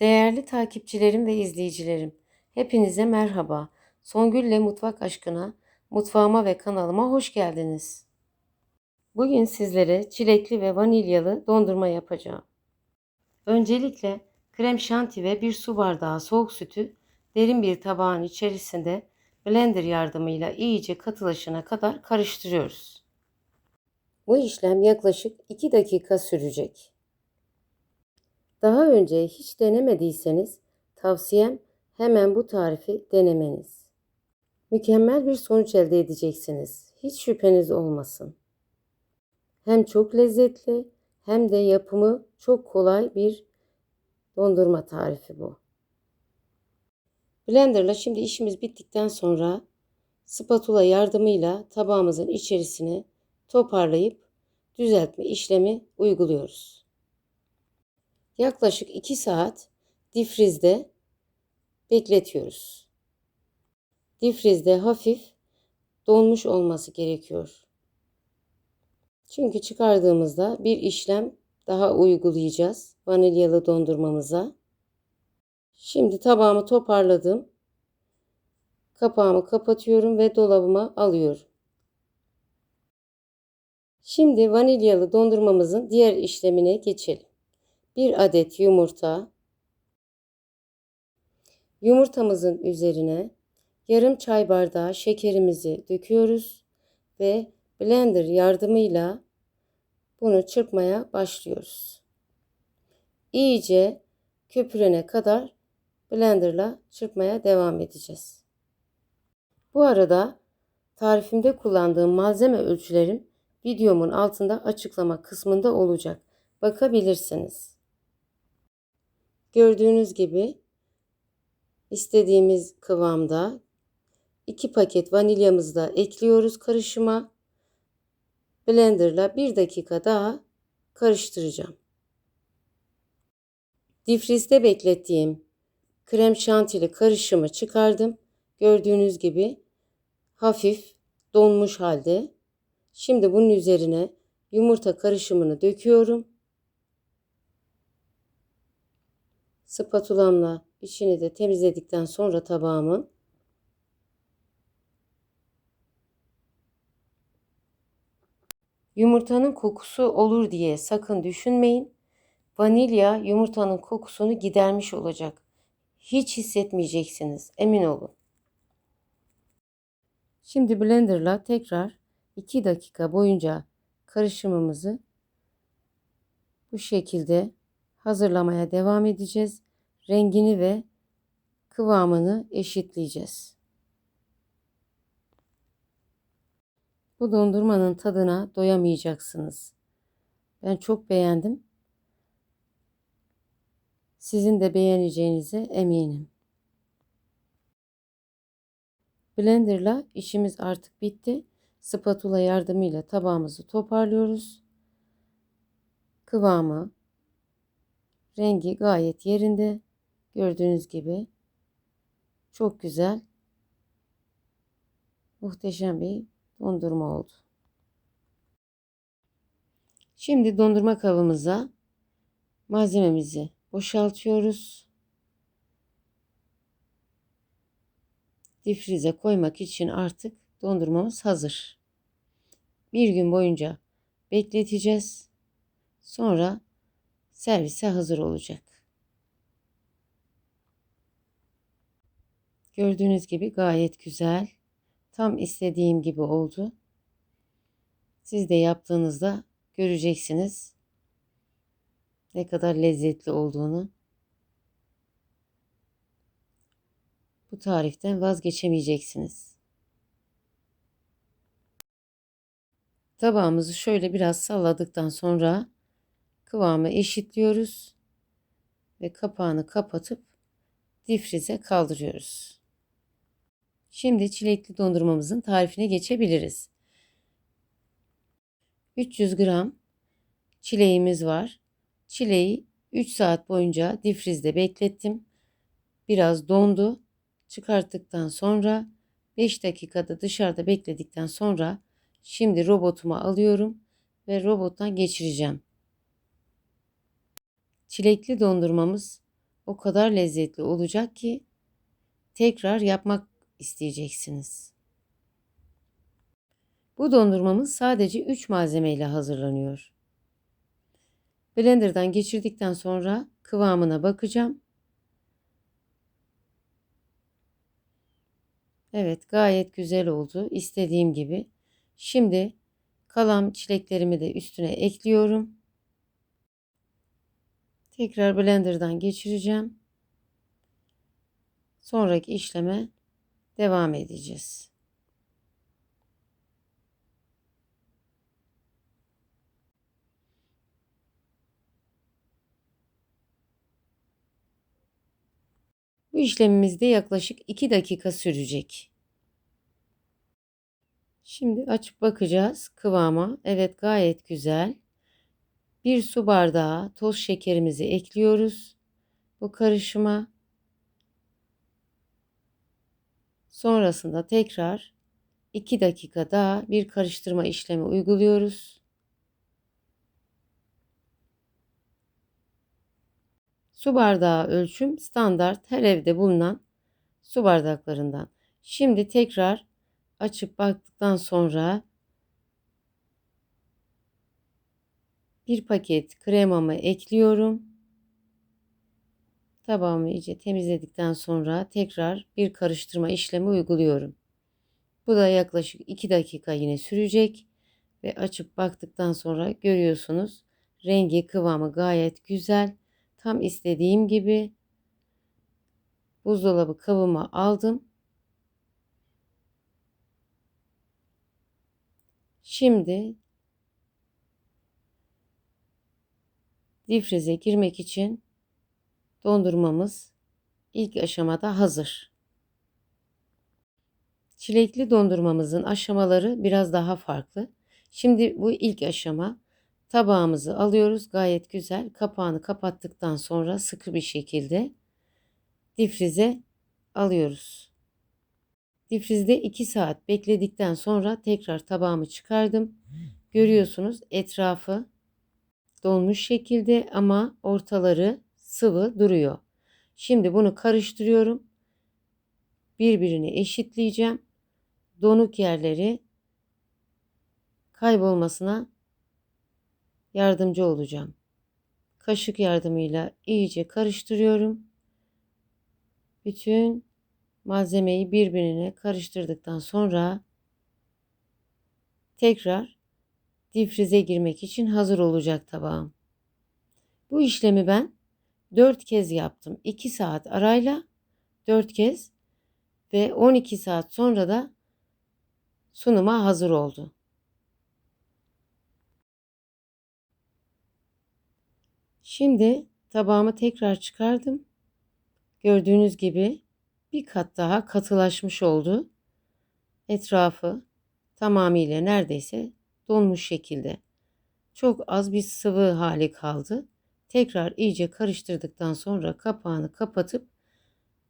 Değerli takipçilerim ve izleyicilerim, hepinize merhaba. Songül'le Mutfak Aşkına, mutfağıma ve kanalıma hoş geldiniz. Bugün sizlere çilekli ve vanilyalı dondurma yapacağım. Öncelikle krem şanti ve bir su bardağı soğuk sütü derin bir tabağın içerisinde blender yardımıyla iyice katılaşana kadar karıştırıyoruz. Bu işlem yaklaşık 2 dakika sürecek. Daha önce hiç denemediyseniz tavsiyem hemen bu tarifi denemeniz. Mükemmel bir sonuç elde edeceksiniz. Hiç şüpheniz olmasın. Hem çok lezzetli hem de yapımı çok kolay bir dondurma tarifi bu. Blenderla şimdi işimiz bittikten sonra spatula yardımıyla tabağımızın içerisine toparlayıp düzeltme işlemi uyguluyoruz. Yaklaşık 2 saat difrizde bekletiyoruz. Difrizde hafif donmuş olması gerekiyor. Çünkü çıkardığımızda bir işlem daha uygulayacağız vanilyalı dondurmamıza. Şimdi tabağımı toparladım. Kapağımı kapatıyorum ve dolabıma alıyorum. Şimdi vanilyalı dondurmamızın diğer işlemine geçelim. 1 adet yumurta. Yumurtamızın üzerine yarım çay bardağı şekerimizi döküyoruz ve blender yardımıyla bunu çırpmaya başlıyoruz. İyice köpürene kadar blenderla çırpmaya devam edeceğiz. Bu arada tarifimde kullandığım malzeme ölçülerim videomun altında açıklama kısmında olacak. Bakabilirsiniz. Gördüğünüz gibi istediğimiz kıvamda 2 paket vanilyamızı da ekliyoruz karışıma. Blenderla 1 dakika daha karıştıracağım. Difrizde beklettiğim krem şantili karışımı çıkardım. Gördüğünüz gibi hafif donmuş halde. Şimdi bunun üzerine yumurta karışımını döküyorum. Spatulamla içini de temizledikten sonra tabağımın Yumurtanın kokusu olur diye sakın düşünmeyin. Vanilya yumurtanın kokusunu gidermiş olacak. Hiç hissetmeyeceksiniz, emin olun. Şimdi blenderla tekrar 2 dakika boyunca karışımımızı bu şekilde hazırlamaya devam edeceğiz. Rengini ve kıvamını eşitleyeceğiz. Bu dondurmanın tadına doyamayacaksınız. Ben çok beğendim. Sizin de beğeneceğinize eminim. Blenderla işimiz artık bitti. Spatula yardımıyla tabağımızı toparlıyoruz. Kıvamı, rengi gayet yerinde. Gördüğünüz gibi çok güzel, muhteşem bir dondurma oldu. Şimdi dondurma kabımıza malzememizi boşaltıyoruz. Difrize koymak için artık dondurmamız hazır. Bir gün boyunca bekleteceğiz. Sonra servise hazır olacak. Gördüğünüz gibi gayet güzel. Tam istediğim gibi oldu. Siz de yaptığınızda göreceksiniz ne kadar lezzetli olduğunu. Bu tariften vazgeçemeyeceksiniz. Tabağımızı şöyle biraz salladıktan sonra kıvamı eşitliyoruz ve kapağını kapatıp difrize kaldırıyoruz. Şimdi çilekli dondurmamızın tarifine geçebiliriz. 300 gram çileğimiz var. Çileği 3 saat boyunca difrizde beklettim. Biraz dondu. Çıkarttıktan sonra 5 dakikada dışarıda bekledikten sonra şimdi robotuma alıyorum ve robottan geçireceğim. Çilekli dondurmamız o kadar lezzetli olacak ki tekrar yapmak isteyeceksiniz. Bu dondurmamız sadece 3 malzeme ile hazırlanıyor. Blender'dan geçirdikten sonra kıvamına bakacağım. Evet, gayet güzel oldu. İstediğim gibi. Şimdi kalan çileklerimi de üstüne ekliyorum. Tekrar blenderdan geçireceğim. Sonraki işleme devam edeceğiz. Bu işlemimiz de yaklaşık 2 dakika sürecek. Şimdi açıp bakacağız kıvama. Evet gayet güzel. Bir su bardağı toz şekerimizi ekliyoruz. Bu karışıma. Sonrasında tekrar 2 dakika daha bir karıştırma işlemi uyguluyoruz. Su bardağı ölçüm standart her evde bulunan su bardaklarından. Şimdi tekrar açıp baktıktan sonra bir paket kremamı ekliyorum. Tabağımı iyice temizledikten sonra tekrar bir karıştırma işlemi uyguluyorum. Bu da yaklaşık 2 dakika yine sürecek ve açıp baktıktan sonra görüyorsunuz rengi kıvamı gayet güzel. Tam istediğim gibi buzdolabı kabıma aldım. Şimdi difrize girmek için dondurmamız ilk aşamada hazır. Çilekli dondurmamızın aşamaları biraz daha farklı. Şimdi bu ilk aşama tabağımızı alıyoruz. Gayet güzel. Kapağını kapattıktan sonra sıkı bir şekilde difrize alıyoruz. Difrizde 2 saat bekledikten sonra tekrar tabağımı çıkardım. Görüyorsunuz etrafı dolmuş şekilde ama ortaları sıvı duruyor. Şimdi bunu karıştırıyorum. Birbirini eşitleyeceğim. Donuk yerleri kaybolmasına yardımcı olacağım. Kaşık yardımıyla iyice karıştırıyorum. Bütün malzemeyi birbirine karıştırdıktan sonra tekrar difrize girmek için hazır olacak tabağım. Bu işlemi ben 4 kez yaptım. 2 saat arayla 4 kez ve 12 saat sonra da sunuma hazır oldu. Şimdi tabağımı tekrar çıkardım. Gördüğünüz gibi bir kat daha katılaşmış oldu. Etrafı tamamıyla neredeyse donmuş şekilde. Çok az bir sıvı hali kaldı. Tekrar iyice karıştırdıktan sonra kapağını kapatıp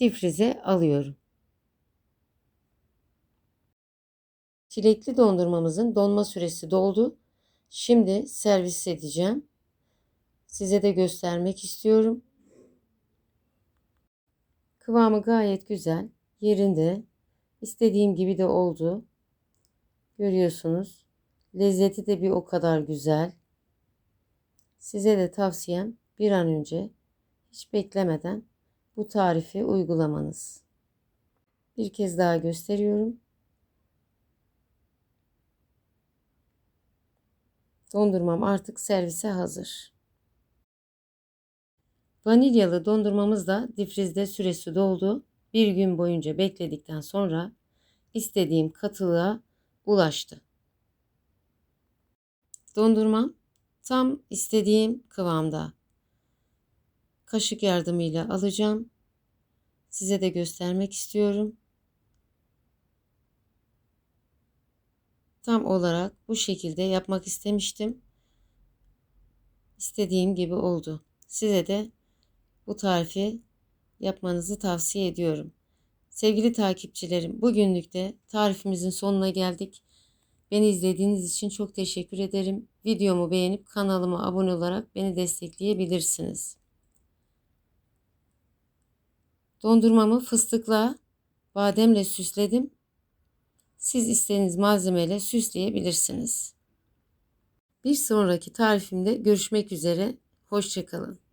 difrize alıyorum. Çilekli dondurmamızın donma süresi doldu. Şimdi servis edeceğim. Size de göstermek istiyorum. Kıvamı gayet güzel. Yerinde. İstediğim gibi de oldu. Görüyorsunuz. Lezzeti de bir o kadar güzel. Size de tavsiyem bir an önce hiç beklemeden bu tarifi uygulamanız. Bir kez daha gösteriyorum. Dondurmam artık servise hazır. Vanilyalı dondurmamız da difrizde süresi doldu. Bir gün boyunca bekledikten sonra istediğim katılığa ulaştı. Dondurmam tam istediğim kıvamda. Kaşık yardımıyla alacağım. Size de göstermek istiyorum. Tam olarak bu şekilde yapmak istemiştim. İstediğim gibi oldu. Size de bu tarifi yapmanızı tavsiye ediyorum. Sevgili takipçilerim, bugünlük de tarifimizin sonuna geldik. Beni izlediğiniz için çok teşekkür ederim. Videomu beğenip kanalıma abone olarak beni destekleyebilirsiniz. Dondurmamı fıstıkla, bademle süsledim. Siz istediğiniz malzemeyle süsleyebilirsiniz. Bir sonraki tarifimde görüşmek üzere. Hoşçakalın.